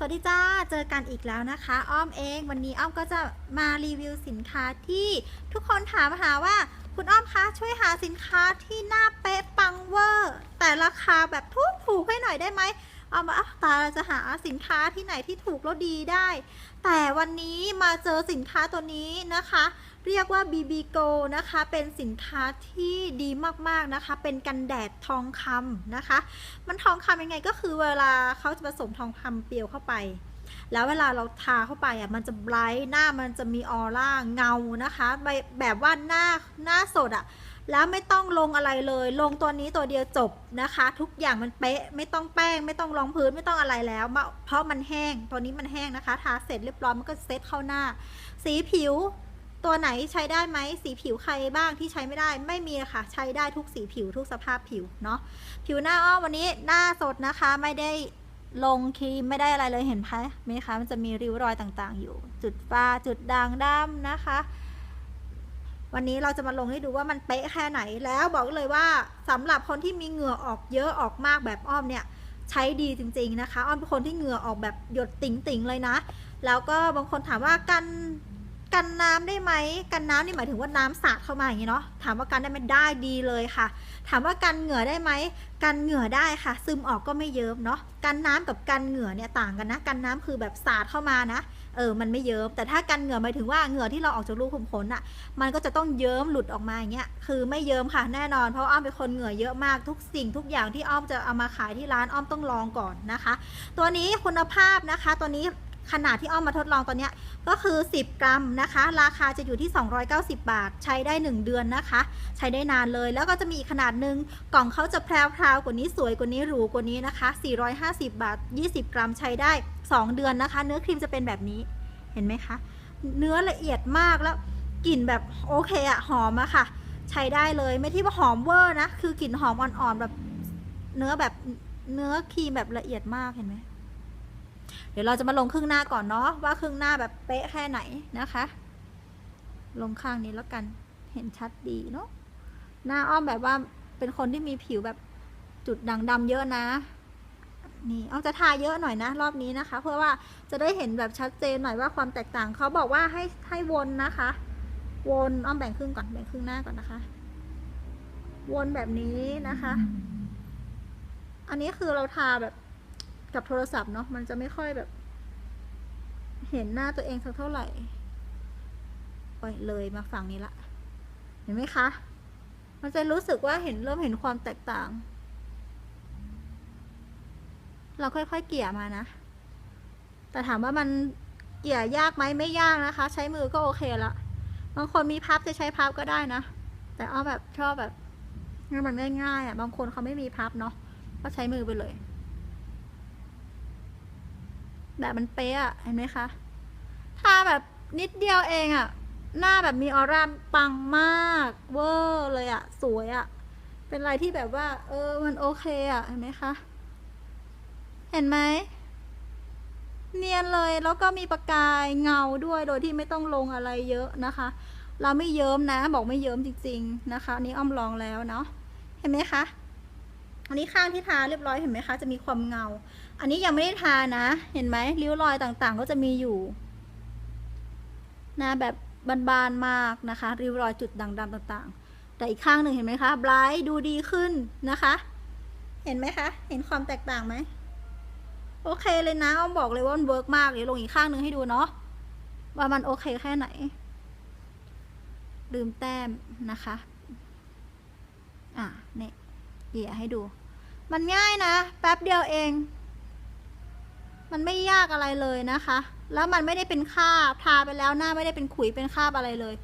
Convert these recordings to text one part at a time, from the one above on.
สวัสดีจ้า เจอกันอีกแล้วนะคะ อ้อมเอง วันนี้อ้อมก็จะมารีวิวสินค้าที่ทุกคนถามหาว่า คุณอ้อมคะช่วยหาสินค้าที่หน้าเป๊ะปังเวอร์ แต่ราคาแบบทุกถูกให้หน่อยได้ไหมอ้อมว่าอ้าตาเราจะหาสินค้าที่ไหนที่ถูกแล้วดีได้ แต่วันนี้มาเจอสินค้าตัวนี้นะคะ เรียกว่า BB Go นะคะ เป็นสินค้าที่ดีมากๆนะคะ เป็นกันแดดทองคำนะคะ มันทองคำยังไงก็คือเวลาเขาจะผสมทองคำเปลวเข้าไป แล้วเวลาเราทาเข้าไปอะ มันจะไบรท์หน้ามันจะมีออร่าเงานะคะแบบแบบว่าหน้าหน้าสดอะ แล้วไม่ต้องลงอะไรเลย ลงตัวนี้ตัวเดียวจบนะคะ ทุกอย่างมันเป๊ะ ไม่ต้องแป้ง ไม่ต้องรองพื้น ไม่ต้องอะไรแล้ว เพราะมันแห้ง ตัวนี้มันแห้งนะคะ ทาเสร็จเรียบร้อยมันก็เซตเข้าหน้า สีผิว ตัวไหนใช้ได้ไหมสีผิวใครบ้างที่ใช้ไม่ได้ไม่มีค่ะ ใช้ได้ทุกสีผิวทุกสภาพผิวเนาะผิวหน้าอ้อมวันนี้หน้าสดนะคะไม่ได้ลงครีมไม่ได้อะไรเลยเห็นไหมคะมันจะมีริ้วรอยต่างๆ อยู่ จุดฟ้าจุดด่างดำนะคะ วันนี้เราจะมาลงให้ดูว่ามันเป๊ะแค่ไหนแล้วบอกเลยว่าสำหรับคนที่มีเหงื่อออกเยอะออกมากแบบอ้อมเนี่ยใช้ดีจริง ๆนะคะ อ้อมเป็นคนที่เหงื่อออกแบบหยดติ๋งๆเลยนะ แล้วก็บางคนถามว่ากัน กันน้ำได้ไหมกันน้ำนี่หมายถึงว่าน้ำสาดเข้ามาอย่างนี้เนาะถามว่ากันได้ไหมได้ดีเลยค่ะ ถามว่ากันเหงื่อได้ไหมกันเหงื่อได้ค่ะ ซึมออกก็ไม่เยิ้มเนาะกันน้ำกับกันเหงื่อเนี่ยต่างกันนะกันน้ำคือแบบสาดเข้ามานะเออมันไม่เยิ้มแต่ถ้ากันเหงื่อหมายถึงว่าเหงื่อที่เราออกจากรูขุมขนอะ มันก็จะต้องเยิ้มหลุดออกมาอย่างเงี้ยคือไม่เยิ้มค่ะแน่นอน เพราะอ้อมเป็นคนเหงื่อเยอะมากทุกสิ่งทุกอย่างที่อ้อมจะเอามาขายที่ร้านอ้อมต้องลองก่อนนะคะ ตัวนี้คุณภาพนะคะตัวนี้ ขนาดที่อ้อมมาทดลองตัวเนี้ก็คือ 10 กรัมนะคะ ราคาจะอยู่ที่ 290 บาท ใช้ได้ 1 เดือนนะคะ ใช้ได้นานเลยแล้วก็จะมีอีกขนาดหนึ่งกล่องเขาจะแพรวๆกว่านี้สวยกว่านี้หรูกว่านี้นะคะ 450 บาท 20 กรัมใช้ได้ 2 เดือนนะคะ เนื้อครีมจะเป็นแบบนี้เห็นไหมคะ เนื้อละเอียดมากแล้วกลิ่นแบบโอเคอะหอมอะค่ะ ใช้ได้เลยไม่ที่ว่าหอมเวอร์นะ คือกลิ่นหอมอ่อนๆแบบเนื้อแบบเนื้อครีมแบบละเอียดมากเห็นไหม ดี๋ยวเราจะมาลงครึ่งหน้าก่อนเนาะว่าครึ่งหน้าแบบเป๊ะแค่ไหนนะคะ ลงข้างนี้แล้วกันเห็นชัดดีเนาะหน้าอ้อมแบบว่าเป็นคนที่มีผิวแบบจุดด่างดำเยอะนะ นี่อ้อมจะทาเยอะหน่อยนะ รอบนี้นะคะ เพื่อว่าจะได้เห็นแบบชัดเจนหน่อยว่าความแตกต่างเขาบอกว่าให้ให้วนนะคะ วนอ้อมแบ่งครึ่งก่อนแบ่งครึ่งหน้าก่อนนะคะ วนแบบนี้นะคะ อันนี้คือเราทาแบบ กับโทรศัพท์เนาะมันจะไม่ค่อยแบบ เห็นหน้าตัวเองสักเท่าไหร่ไปเลยมาฝั่งนี้ละ เห็นไหมคะ มันจะรู้สึกว่าเห็นเริ่มเห็นความแตกต่าง เราค่อยๆเกี่ยมานะ แต่ถามว่ามันเกี่ยยากไหมไม่ยากนะคะ ใช้มือก็โอเคละบางคนมีพับจะใช้พับก็ได้นะ แต่เอาแบบชอบแบบมันง่ายๆอะ บางคนเขาไม่มีพับเนาะก็ใช้มือไปเลย แบบมันเป๊ะอะเห็นไหมคะทาแบบนิดเดียวเองอะหน้าแบบมีออร่าปังมากเวอร์เลยอะสวยอะเป็นอะไรที่แบบว่า เออ มันโอเคอะเห็นไหมคะ เห็นไหม เนียนเลยแล้วก็มีประกายเงาด้วยโดยที่ไม่ต้องลงอะไรเยอะนะคะ เราไม่เยิ้มนะ บอกไม่เยิ้มจริง ๆ นะคะนนี้อ้อมลองแล้วเนาะเห็นไหมคะ อันนี้ข้างที่ทาเรียบร้อยเห็นไหมคะ จะมีความเงา อันนี้ยังไม่ได้ทานะ เห็นไหมริ้วรอยต่างๆ ก็จะมีอยู่นะแบบบานๆมากนะคะ ริ้วรอยจุดด่างดำต่างๆ แต่อีกข้างหนึ่งเห็นไหมคะไบรท์ดูดีขึ้นนะคะ เห็นไหมคะ เห็นความแตกต่างไหมโอเคเลยนะอ้อมบอกเลยว่ามันเวิร์กมากเดี๋ยวลงอีกข้างหนึ่งให้ดูเนาะว่ามันโอเคแค่ไหน ลืมแต้มนะคะ อะเนี่ย เกี่ยให้ดู มันง่ายนะ แป๊บเดียวเอง มันไม่ยากอะไรเลยนะคะ แล้วมันไม่ได้เป็นคาบทาไปแล้วหน้าไม่ได้เป็นขุยเป็นคาบอะไรเลย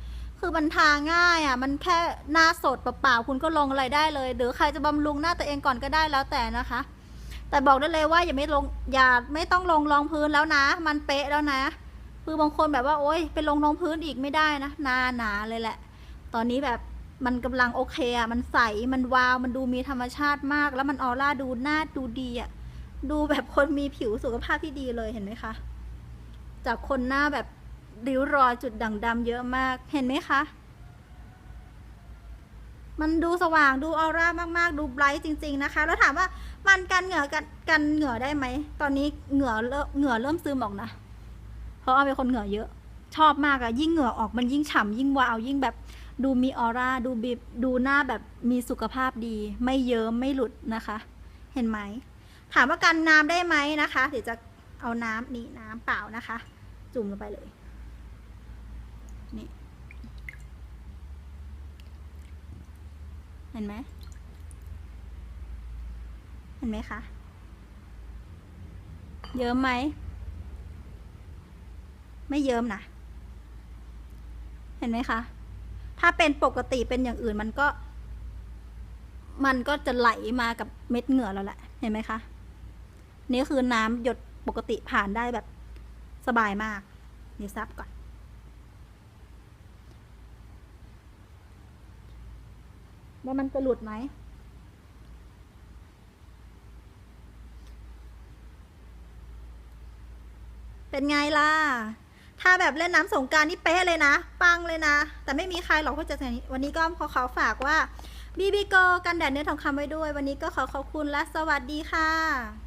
คือมันทาง่ายอะ่ะ มันแค่หน้าสดเปล่าๆคุณก็ลงอะไรได้เลย หรือใครจะบำรุงหน้าตัวเองก่อนก็ได้แล้วแต่นะคะ แต่บอกได้เลยว่าอย่าไม่ลงอย่าไม่ต้องลงรองพื้นแล้วนะ มันเป๊ะแล้วนะคือบางคนแบบว่าโอ๊ยไปลงรองพื้นอีกไม่ได้นะหนาหนาเลยแหละ ตอนนี้แบบ มันกำลังโอเคอะมันใส มันวาว มันดูมีธรรมชาติมาก แล้วมันออร่าดูหน้าดูดีอะดูแบบคนมีผิวสุขภาพที่ดีเลยเห็นไหมคะ จากคนหน้าแบบริ้วรอยจุดด่างดำเยอะมาก เห็นไหมคะ มันดูสว่างดูออร่ามาก ๆ ดูไบรท์จริง ๆ นะคะ แล้วถามว่ามันกันเหงื่อกันกันเหงื่อได้ไหม ตอนนี้เหงื่อเหงื่อเริ่มซึมออกนะ เพราะอ้อมเป็นคนเหงื่อเยอะ ชอบมากอะยิ่งเหงื่อออกมันยิ่งฉ่ำยิ่งวาวยิ่งแบบ ดูมีออร่าดูบีดูหน้าแบบมีสุขภาพดี ไม่เยิ้มไม่หลุดนะคะ เห็นไหม ถามว่ากันน้ำได้ไหมนะคะ เดี๋ยวจะเอาน้ำนี่น้ำเปล่านะคะ จุ่มลงไปเลยนี่เห็นไหมเห็นไหมคะเยิ้มไหม ไม่เยิ้มนะ เห็นไหมคะ ถ้าเป็นปกติเป็นอย่างอื่นมันก็ มันก็จะไหลมากับเม็ดเหงื่อเราแหละ เห็นไหมคะ นี่คือน้ำหยดปกติผ่านได้แบบสบายมากเดี๋ยวซับก่อน ว่ามันจะหลุดไหมเป็นไงล่ะ ถ้าแบบเล่นน้ำสงการนี่เป๊ะเลยนะ ปังเลยนะ แต่ไม่มีใครหรอกที่จะอย่างนี้วันนี้ก็ขอเขาฝากว่าบีบีโกกันแดดเนื้อทองคำไว้ด้วย วันนี้ก็ขอขอบคุณและสวัสดีค่ะ